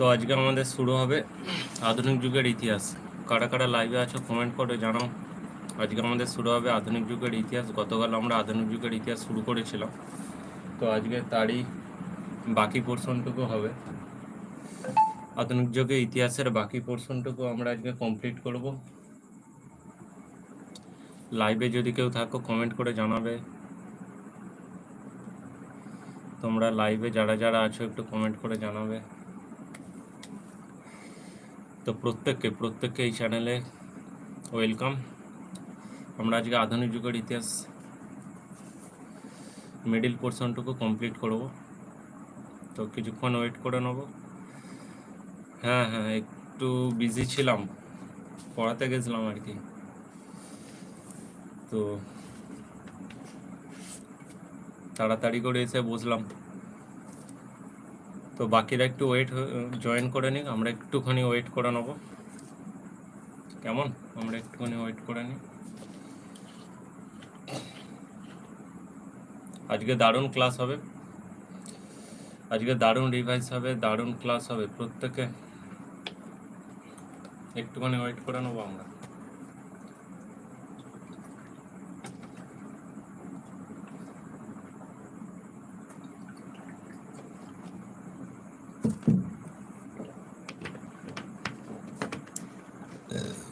তো আজকে আমাদের শুরু হবে আধুনিক যুগের ইতিহাস। কারা কারা লাইভে আছো কমেন্ট করে জানাও। আজকে আমাদের শুরু হবে আধুনিক যুগের ইতিহাস। গতকাল আমরা আধুনিক যুগের ইতিহাস শুরু করেছিলাম। তো আজকে তারই বাকি পোর্শনটুকু হবে। আধুনিক যুগে ইতিহাসের বাকি পোর্শনটুকু আমরা আজকে কমপ্লিট করব। লাইভে যদি কেউ থাকো কমেন্ট করে জানাবে। তোমরা লাইভে যারা যারা আছো, একটু কমেন্ট করে জানাবে। তো প্রত্যেককে প্রত্যেককে এই চ্যানেলে ওয়েলকাম আমরা আজকে আধুনিক যুগের ইতিহাস মিডিল পোর্শনটুকু কমপ্লিট করব। তো কিছুক্ষণ ওয়েট করে নেব। হ্যাঁ হ্যাঁ একটু বিজি ছিলাম, পড়াতে গেছিলাম আর কি। তো তাড়াতাড়ি করে এসে বসলাম। তো বাকিরা একটু ওয়েট জয়েন করে নিক, আমরা একটুখানি ওয়েট করে নেব। কেমন? আমরা একটুখানি ওয়েট করে নিই। আজকে দারুণ ক্লাস হবে। আজকে দারুণ রিভাইজ হবে, দারুণ ক্লাস হবে, প্রত্যেকে একটুখানি ওয়েট করে নেব আমরা। Yeah.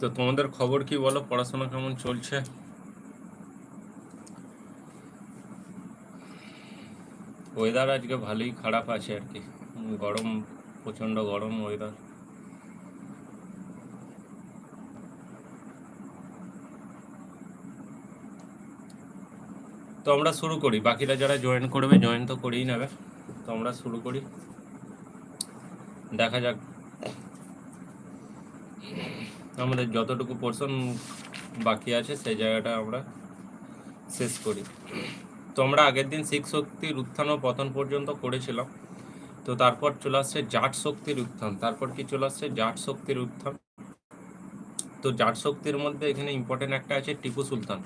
তো তোমাদের খবর কি বলো? পড়াশোনা কেমন চলছে? ওয়েদার আজকে ভালোই খারাপ আছে আর কি। গরম, প্রচণ্ড গরম ওয়েদার তো আমরা শুরু করি। বাকিরা যারা জয়েন করবে জয়েন তো করেই নেবে। তো আমরা শুরু করি। দেখা যাক আমাদের যতটুকু পোর্শন বাকি আছে, সেই জায়গাটা আমরা শেষ করি। তো আমরা আগের দিন শিখ শক্তির উত্থান ও পতন পর্যন্ত করেছিলাম। তো তারপর চলে আসছে জাট শক্তির উত্থান তারপর কি চলে আসছে? জাট শক্তির উত্থান তো জাট শক্তির মধ্যে এখানে ইম্পর্টেন্ট একটা আছে টিপু সুলতান।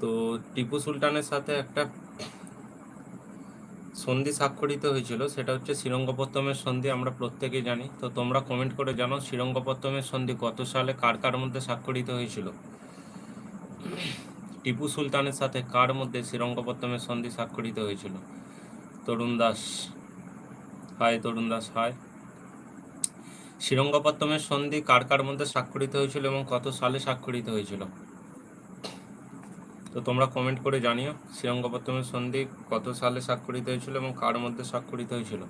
তো টিপু সুলতানের সাথে একটা সন্ধি স্বাক্ষরিত হয়েছিল, সেটা হচ্ছে শ্রীরঙ্গপত্তমের সন্ধি, আমরা প্রত্যেকেই জানি। তো তোমরা কমেন্ট করে জানো শ্রীরঙ্গপত্তমের সন্ধি কত সালে কার কার মধ্যে স্বাক্ষরিত হয়েছিল? টিপু সুলতানের সাথে কার মধ্যে শ্রীরঙ্গপত্তমের সন্ধি স্বাক্ষরিত হয়েছিল? তরুণ দাস, হায় তরুণ দাস, হায়। শ্রীরঙ্গপত্তমের সন্ধি কার কার মধ্যে স্বাক্ষরিত হয়েছিল এবং কত সালে স্বাক্ষরিত হয়েছিল? তো তোমরা কমেন্ট করে জানিও শ্রীরঙ্গপত্তমের সন্ধি কত সালে স্বাক্ষরিত হয়েছিল এবং কার মধ্যে স্বাক্ষরিত হয়েছিল।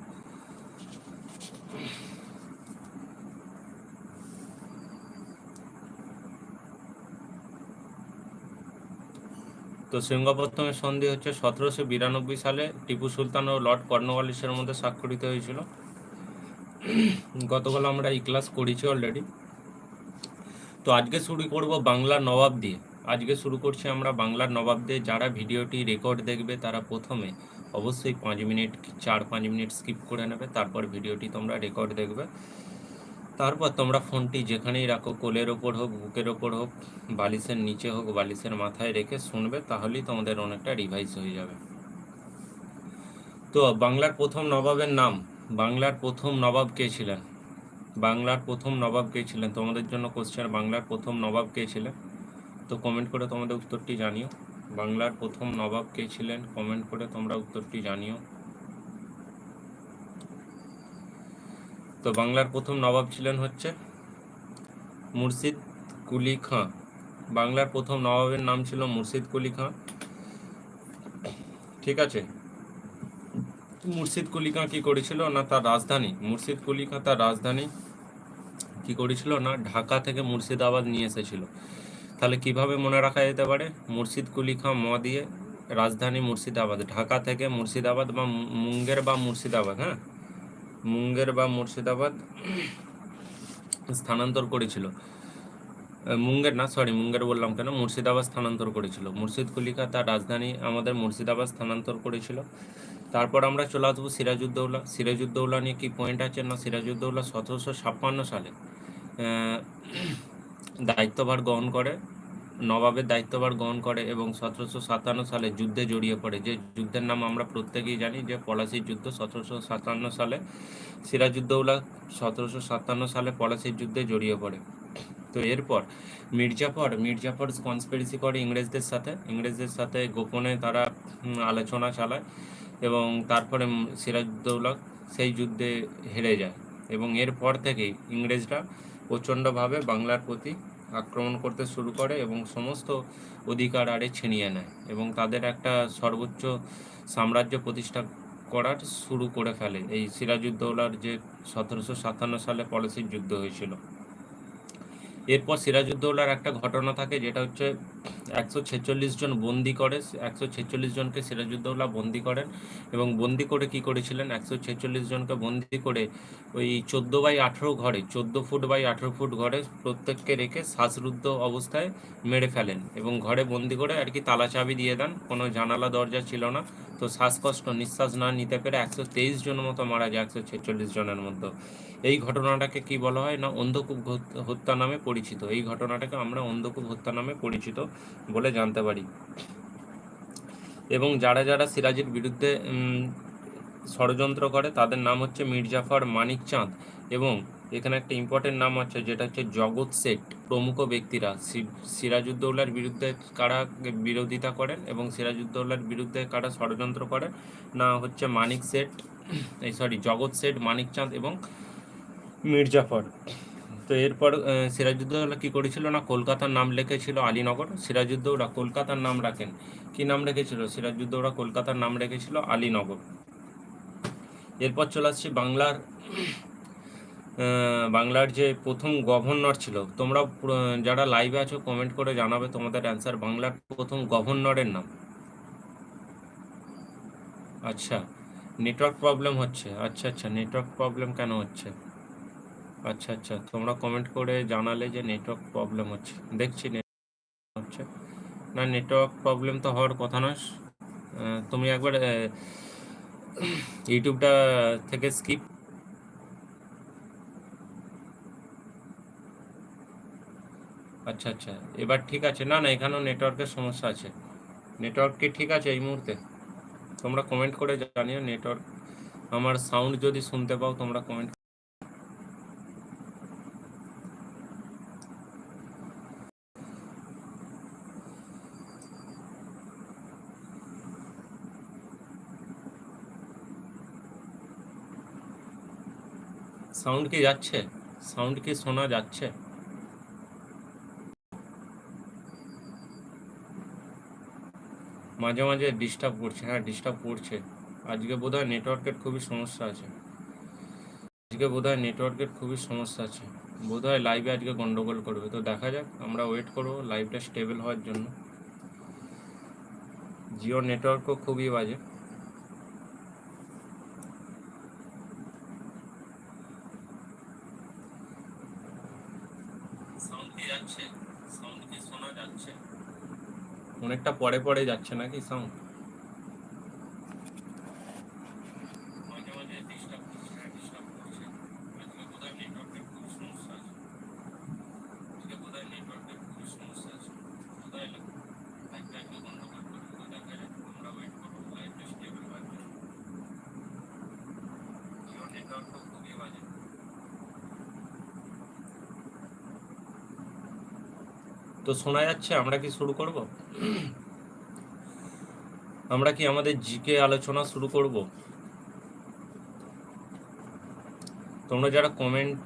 তো শ্রীরঙ্গপত্তমের সন্ধি হচ্ছে সতেরোশো বিরানব্বই সালে টিপু সুলতান ও লর্ড কর্নওয়ালিসের মধ্যে স্বাক্ষরিত হয়েছিল। গতকাল আমরা এই ক্লাস করেছি অলরেডি তো আজকে শুরু করব বাংলার নবাব দিয়ে। আজকে শুরু করছি আমরা বাংলার নবাব দিয়ে যারা ভিডিওটি রেকর্ড দেখবে, তারা প্রথমে অবশ্যই পাঁচ মিনিট, চার, পাঁচ মিনিট স্কিপ করে নেবে, তারপর ভিডিওটি তোমরা রেকর্ড দেখবে। তারপর তোমরা ফোনটি যেখানেই রাখো, কোলের ওপর হোক, বুকের ওপর হোক, বালিশের নিচে হোক, বালিশের মাথায় রেখে শুনবে, তাহলেই তোমাদের অনেকটা রিভাইজ হয়ে যাবে। তো বাংলার প্রথম নবাবের নাম, বাংলার প্রথম নবাব কে ছিলেন? বাংলার প্রথম নবাব কে ছিলেন? তোমাদের জন্য কোশ্চেন বাংলার প্রথম নবাব কে ছিলেন? তো কমেন্ট করে তোমাদের উত্তরটি জানিও। বাংলার প্রথম নবাব কে ছিলেন? কমেন্ট করে তোমরা উত্তরটি জানিও। তো বাংলার প্রথম নবাব ছিলেন হচ্ছে মুর্শিদ কুলি খাঁ। বাংলার প্রথম নবাবের নাম ছিল মুর্শিদ কুলি খাঁ। ঠিক আছে? মুর্শিদ কুলি খাঁ কি করেছিল না তার রাজধানী? মুর্শিদ কুলি খাঁ তার রাজধানী কি করেছিল না ঢাকা থেকে মুর্শিদাবাদ নিয়ে এসেছিল। তাহলে কীভাবে মনে রাখা যেতে পারে? মুর্শিদ কুলি খাঁ ম দিয়ে রাজধানী মুর্শিদাবাদ, ঢাকা থেকে মুর্শিদাবাদ বা মুঙ্গের বা মুর্শিদাবাদ হ্যাঁ? মুঙ্গের বা মুর্শিদাবাদ স্থানান্তর করেছিল। মুঙ্গের না সরি মুঙ্গের বললাম কেন? মুর্শিদাবাদ স্থানান্তর করেছিল। মুর্শিদ কুলিকা তার রাজধানী আমাদের মুর্শিদাবাদ স্থানান্তর করেছিল। তারপর আমরা চলে আসব সিরাজউদ্দৌলা। সিরাজউদ্দৌলা নিয়ে কি পয়েন্ট আছে না? সিরাজউদ্দৌলা সতেরোশো ছাপ্পান্ন সালে। দায়িত্বভার গ্রহণ করে নবাবের দায়িত্বভার গ্রহণ করে এবং সতেরোশো সাতান্ন সালে যুদ্ধে জড়িয়ে পড়ে। যে যুদ্ধের নাম আমরা প্রত্যেকেই জানি যে পলাশির যুদ্ধ সতেরোশো সাতান্ন সালে সিরাজউদ্দৌলা সতেরোশো সাতান্ন সালে পলাশির যুদ্ধে জড়িয়ে পড়ে। তো এরপর মির্জাফর মির্জাফর কনস্পিরেসি করে ইংরেজদের সাথে। ইংরেজদের সাথে গোপনে তারা আলোচনা চালায় এবং তারপরে উম, সিরাজউদ্দৌলা সেই যুদ্ধে হেরে যায়। এবং এরপর থেকেই ইংরেজরা প্রচণ্ডভাবে বাংলার প্রতি আক্রমণ করতে শুরু করে এবং সমস্ত অধিকার আরে ছিনিয়ে নেয় এবং তাদের একটা সর্বোচ্চ সাম্রাজ্য প্রতিষ্ঠা করার শুরু করে ফেলে। এই সিরাজউদ্দৌলার যে সতেরোশো সাতান্ন সালে পলাশির যুদ্ধ হয়েছিল। এরপর সিরাজউদ্দৌলার একটা ঘটনা থাকে যেটা হচ্ছে একশো ছেচল্লিশ জন বন্দি করে, একশো ছেচল্লিশ জনকে সিরাজউদ্দৌলা বন্দি করেন এবং বন্দি করে কি করেছিলেন? একশো ছেচল্লিশ জনকে বন্দি করে ওই চোদ্দ বাই আঠেরো ঘরে, চোদ্দ ফুট বাই আঠেরো ফুট ঘরে প্রত্যেককে রেখে শ্বাসরুদ্ধ অবস্থায় মেরে ফেলেন এবং ঘরে বন্দি করে আর কি তালা চাবি দিয়ে দেন। কোনো জানালা দরজা ছিল না। তো শ্বাসকষ্ট, নিঃশ্বাস না নিতে পেরে একশো তেইশ জন মতো মারা যায়, একশো ছেচল্লিশ জনের মধ্যে। এই ঘটনাটাকে কি বলা হয় না, অন্ধকূপ হত্যা নামে পরিচিত। এই ঘটনাটাকে আমরা অন্ধকূপ হত্যা নামে পরিচিত বলে জানতে পারি। এবং যারা যারা সিরাজের বিরুদ্ধে ষড়যন্ত্র করে, তাদের নাম হচ্ছে মির্জাফর মানিক চাঁদ এবং এখানে একটা ইম্পর্টেন্ট নাম আছে, যেটা হচ্ছে জগৎ শেঠ, প্রমুখ ব্যক্তিরা। সিরাজউদ্দৌলার বিরুদ্ধে কারা বিরোধিতা করেন এবং সিরাজউদ্দৌলার বিরুদ্ধে কারা ষড়যন্ত্র করেন? না, হচ্ছে মানিক শেঠ, এই সরি জগৎ শেঠ, মানিক চাঁদ এবং মির্জাফর। তো এরপর সিরাজউদ্দৌলা কি করেছিল না, কলকাতার নাম লিখেছিল আলীনগর। সিরাজউদ্দৌলা কলকাতার নাম রাখেন। কি নাম রেখেছিল? সিরাজউদ্দৌলা কলকাতার নাম রেখেছিল আলীনগর। এরপর চলে আসছি বাংলার বাংলার যে প্রথম গভর্নর ছিল, তোমরা যারা লাইভে আছো কমেন্ট করে জানাবে তোমাদের অ্যান্সার বাংলার প্রথম গভর্নরের নাম। আচ্ছা নেটওয়ার্ক প্রবলেম হচ্ছে। আচ্ছা আচ্ছা নেটওয়ার্ক প্রবলেম কেন হচ্ছে? আচ্ছা আচ্ছা তোমরা কমেন্ট করে জানালে যে নেটওয়ার্ক প্রবলেম হচ্ছে। দেখছি হচ্ছে। না নেটওয়ার্ক প্রবলেম তো হওয়ার কথা না তুমি একবার ইউটিউবটা থেকে স্কিপ আচ্ছা আচ্ছা। এবার ঠিক আছে। না না, এখানেও নেটওয়ার্কের সমস্যা আছে। নেটওয়ার্ক কি ঠিক আছে এই মুহূর্তে? তোমরা কমেন্ট করে জানিও নেটওয়ার্ক আমার সাউন্ড যদি শুনতে পাও, তোমরা কমেন্ট সাউন্ড কি যাচ্ছে? সাউন্ড কি শোনা যাচ্ছে? মাঝে মাঝে ডিস্টার্ব করছে হ্যাঁ ডিস্টার্ব করছে। আজকে বোধহয় নেটওয়ার্কের খুবই সমস্যা আছে। আজকে বোধহয় নেটওয়ার্কের খুবই সমস্যা আছে। বোধহয় লাইভে আজকে গন্ডগোল করবে। তো দেখা যাক, আমরা ওয়েট করব লাইভটা স্টেবল হওয়ার জন্য। জিও নেটওয়ার্কও খুবই বাজে সাউন্ড কি যাচ্ছে সাউন্ড কি শোনা যাচ্ছে অনেকটা পরে পরে যাচ্ছে নাকি সাউন্ড মাঝে মাঝে ডিস্টার্ব করছে হ্যাঁ ডিস্টার্ব করছে আজকে বোধহয় নেটওয়ার্কের খুব সমস্যা আছে আজকে বোধহয় নেটওয়ার্কের খুব সমস্যা আছে বোধহয় লাইভটা একটু গন্ডগোল করবে তো দেখা যাক আমরা ওয়েট করব লাইভটা স্টেবল হওয়ার জন্য জিও নেটওয়ার্কও খুবই বাজে তো শোনা যাচ্ছে? আমরা কি শুরু করব? আমরা কি আমাদের জিকে আলোচনা শুরু করব? তোমরা যারা কমেন্ট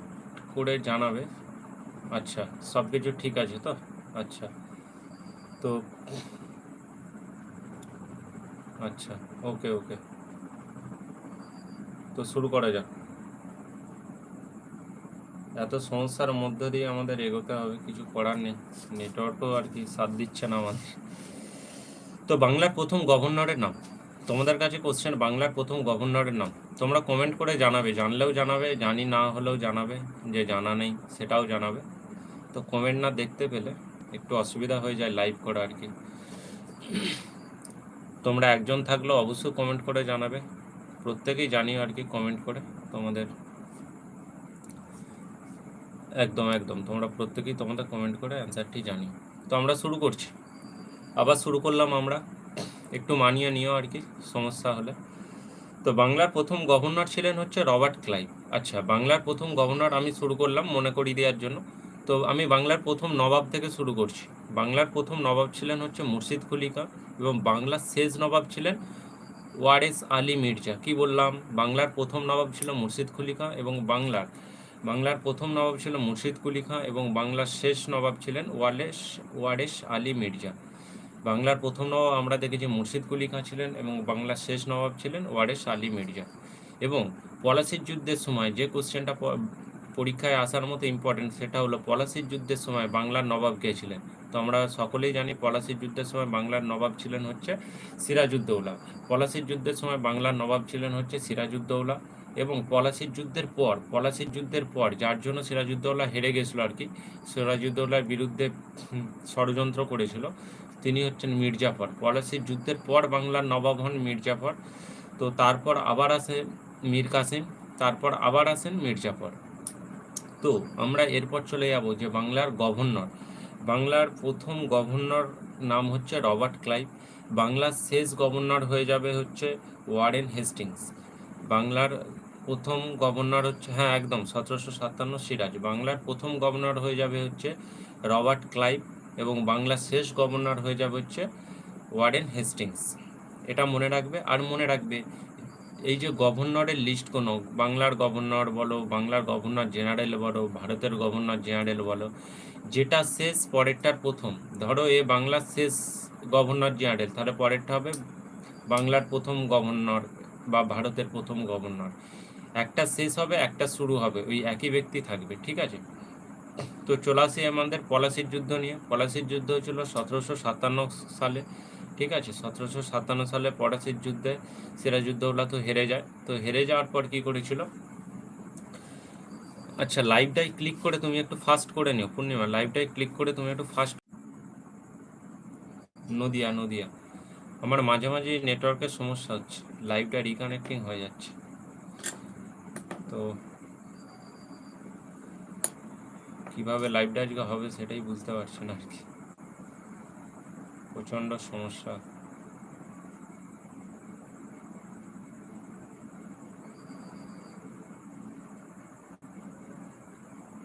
করে জানাবে আচ্ছা সব কিছু ঠিক আছে তো? আচ্ছা তো আচ্ছা ওকে ওকে তো শুরু করা যাক। এত সমস্যার মধ্য দিয়ে আমাদের এগোতে হবে, কিছু করার নেই। নেটওয়ার্কও আর কি সাথ দিচ্ছে না আমাদের। তো বাংলার প্রথম গভর্নরের নাম। তোমাদের কাছে কোশ্চেন বাংলার প্রথম গভর্নরের নাম। তোমরা কমেন্ট করে জানাবে, জানলেও জানাবে, জানি না হলেও জানাবে, যে জানা নেই, সেটাও জানাবে। তো কমেন্ট না দেখতে পেলে একটু অসুবিধা হয়ে যায় লাইভ করা আর কি। তোমরা একজন থাকলেও অবশ্যই কমেন্ট করে জানাবে। প্রত্যেকেই জানিও আর কি কমেন্ট করে তোমাদের। একদম একদম। তোমরা প্রত্যেকেই তোমাদের কমেন্ট করে অ্যান্সারটি জানিও। তো আমরা শুরু করছি। আবার শুরু করলাম আমরা। একটু মানিয়ে নিও আর কি, সমস্যা হলে। তো বাংলার প্রথম গভর্নর ছিলেন হচ্ছে রবার্ট ক্লাইভ। আচ্ছা বাংলার প্রথম গভর্নর আমি শুরু করলাম মনে করিয়ে দেওয়ার জন্য। তো আমি বাংলার প্রথম নবাব থেকে শুরু করছি। বাংলার প্রথম নবাব ছিলেন হচ্ছে মুর্শিদ কুলিকা এবং বাংলার শেষ নবাব ছিলেন ওয়ারেস আলী মির্জা। কি বললাম? বাংলার প্রথম নবাব ছিল মুর্শিদ কুলিকা এবং বাংলার বাংলার প্রথম নবাব ছিল মুর্শিদ কুলি খাঁ এবং বাংলার শেষ নবাব ছিলেন ওয়ালেস, ওয়ারেস আলী মির্জা। বাংলার প্রথম নবাব আমরা দেখেছি মুর্শিদ কুলি খাঁ ছিলেন এবং বাংলার শেষ নবাব ছিলেন ওয়ারেস আলী মির্জা। এবং পলাশির যুদ্ধের সময় যে কোশ্চেনটা পরীক্ষায় আসার মতো ইম্পর্টেন্ট সেটা হলো পলাশির যুদ্ধের সময় বাংলার নবাব কে ছিলেন? তো আমরা সকলেই জানি পলাশির যুদ্ধের সময় বাংলার নবাব ছিলেন হচ্ছে সিরাজউদ্দৌলা। পলাশির যুদ্ধের সময় বাংলার নবাব ছিলেন হচ্ছে সিরাজউদ্দৌলা। এবং পলাশির যুদ্ধের পর, পলাশির যুদ্ধের পর যার জন্য সিরাজউদ্দৌলা হেরে গেছিল আর কি, সিরাজউদ্দৌলার বিরুদ্ধে ষড়যন্ত্র করেছিল, তিনি হচ্ছেন মির্জাফর। পলাশির যুদ্ধের পর বাংলার নবাব হন মির্জাফর। তো তারপর আবার আসে মীর কাসিম, তারপর আবার আসেন মির্জাফর। তো আমরা এরপর চলে যাব যে বাংলার গভর্নর। বাংলার প্রথম গভর্নর নাম হচ্ছে রবার্ট ক্লাইভ। বাংলার শেষ গভর্নর হয়ে যাবে হচ্ছে ওয়ারেন হেস্টিংস। বাংলার প্রথম গভর্নর হচ্ছে হ্যাঁ একদম, সতেরোশো সাতান্ন সিরাজ। বাংলার প্রথম গভর্নর হয়ে যাবে হচ্ছে রবার্ট ক্লাইভ এবং বাংলার শেষ গভর্নর হয়ে যাবে হচ্ছে ওয়ারেন হেস্টিংস। এটা মনে রাখবে? আর মনে রাখবে, এই যে গভর্নরের লিস্ট কোনো, বাংলার গভর্নর বলো, বাংলার গভর্নর জেনারেল বলো, ভারতের গভর্নর জেনারেল বলো, যেটা শেষ পরেরটার প্রথম, ধরো এ বাংলার শেষ গভর্নর জেনারেল, তাহলে পরেরটা হবে বাংলার প্রথম গভর্নর বা ভারতের প্রথম গভর্নর। একটা শেষ হবে, একটা শুরু হবে, ওই একই ব্যক্তি থাকবে, ঠিক আছে? তো চলে আসি আমাদের পলাশির যুদ্ধ নিয়ে। পলাশির যুদ্ধ হয়েছিল সতেরোশো সাতান্ন সালে, ঠিক আছে? সতেরোশো সাতান্ন সালে পলাশির যুদ্ধে সিরাজউদ্দৌলা তো হেরে যায়। তো হেরে যাওয়ার পর কি করেছিল? আচ্ছা লাইভটাই ক্লিক করে তুমি একটু ফাস্ট করে নিও, পূর্ণিমা। লাইভটাই ক্লিক করে তুমি একটু ফাস্ট নদিয়া নদিয়া। আমার মাঝে মাঝে নেটওয়ার্কের সমস্যা হচ্ছে লাইভটা রিকানেক্টিং হয়ে যাচ্ছে। তো কীভাবে লাইভটা আজকে হবে সেটাই বুঝতে পারছি না আর কি। প্রচণ্ড সমস্যা।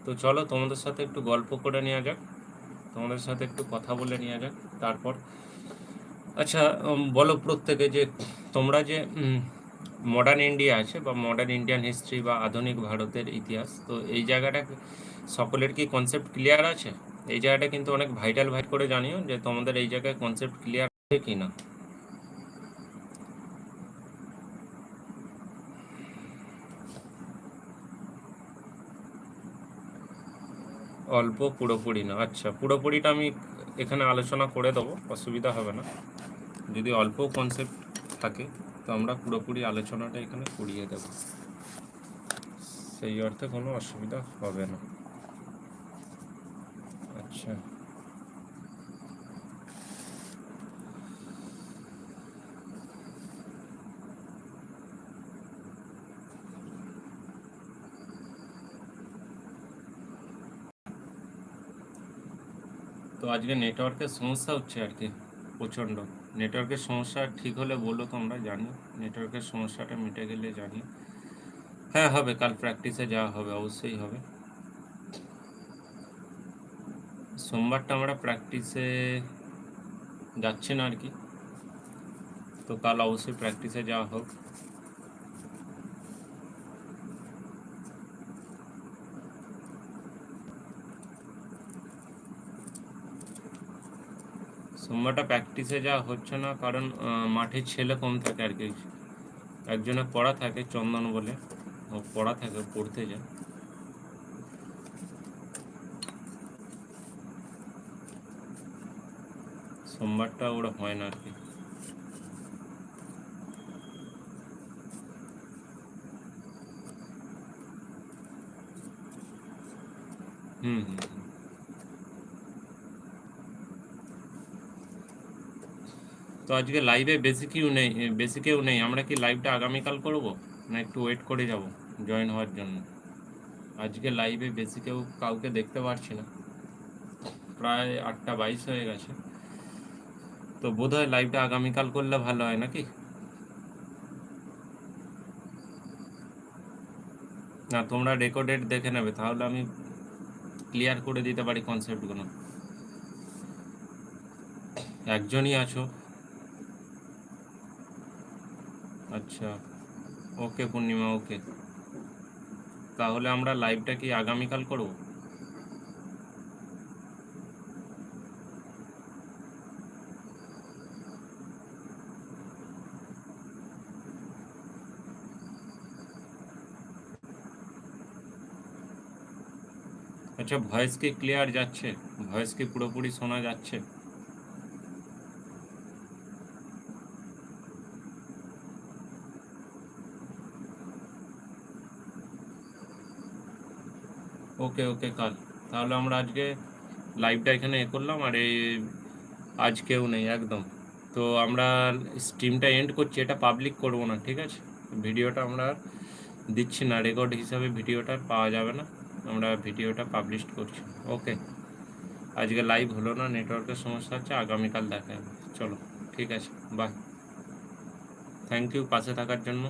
তো চলো তোমাদের সাথে একটু গল্প করে নেওয়া যাক। তোমাদের সাথে একটু কথা বলে নেওয়া যাক, তারপর। আচ্ছা বলো প্রত্যেকে যে তোমরা যে মডার্ন ইন্ডিয়া আছে বা মডার্ন ইন্ডিয়ান হিস্ট্রি বা আধুনিক ভারতের ইতিহাস, তো এই জায়গাটা সকলের কি কনসেপ্ট ক্লিয়ার আছে? এই জায়গাটা কিন্তু অনেক ভাইটাল ভাইট করে জানিও যে তোমাদের এই জায়গায় কনসেপ্ট ক্লিয়ার আছে কি না? অল্প পুরোপুরি না আচ্ছা পুরোপুরিটা আমি এখানে আলোচনা করে দেবো, অসুবিধা হবে না। যদি অল্প কনসেপ্ট থাকে। আমরা পুরোপুরি আলোচনাটা এখানে করিয়ে দেব। সেই অর্থে কোনো অসুবিধা হবে না। আচ্ছা। তো আজকে নেটওয়ার্কের সমস্যা হচ্ছে আর কি, প্রচণ্ড। নেটওয়ার্কের সমস্যা ঠিক হলে বলো তোমরা, জানি। নেটওয়ার্কের সমস্যাটা মিটে গেলে জানি। হ্যাঁ হবে, কাল প্র্যাকটিসে যাওয়া হবে, অবশ্যই হবে। সোমবারটা আমরা প্র্যাকটিসে যাচ্ছি না আর কি। তো কাল অবশ্যই প্র্যাকটিসে যাওয়া হোক। সোমবারটা প্র্যাকটিসে যা হচ্ছে না, কারণ মাঠে ছেলে কম থাকে আর কি। একজনে পড়া থাকে, চন্দন বলে। ও পড়া থাকে পড়তে যায়। সোমবারটা ওরা হয় না আর কি। হুম হুম। তো আজকে লাইভে বেশি কেউ নেই বেশি কেউ নেই। আমরা কি লাইভটা আগামীকাল করব, না একটু ওয়েট করে যাব জয়েন হওয়ার জন্য? আজকে লাইভে বেশি কেউ কাউকে দেখতে পারছি না। প্রায় আটটা বাইশ হয়ে গেছে। তো বোধহয় লাইভটা আগামীকাল করলে ভালো হয় নাকি? না, তোমরা রেকর্ডেড দেখে নেবে, তাহলে আমি ক্লিয়ার করে দিতে পারি কনসেপ্টগুলো একজনই আছো। আচ্ছা। ওকে পূর্ণিমা, ওকে। তাহলে আমরা লাইভটা কি আগামীকাল করব? আচ্ছা ভয়েস কি ক্লিয়ার যাচ্ছে? ভয়েস কি পুরোপুরি শোনা যাচ্ছে? ওকে ওকে, কাল। তাহলে আমরা আজকে লাইভটা এখানে এ করলাম আর এই আজ কেউ নেই, একদম। তো আমরা স্ট্রিমটা এন্ড করছি, এটা পাবলিক করব না, ঠিক আছে? ভিডিওটা আমরা দিচ্ছি না রেকর্ড হিসাবে ভিডিওটা পাওয়া যাবে না। আমরা ভিডিওটা পাবলিশ করছি। ওকে। আজকে লাইভ হলো না নেটওয়ার্কের সমস্যা হচ্ছে, আগামীকাল দেখা চলো, ঠিক আছে বাই থ্যাংক ইউ পাশে থাকার জন্য।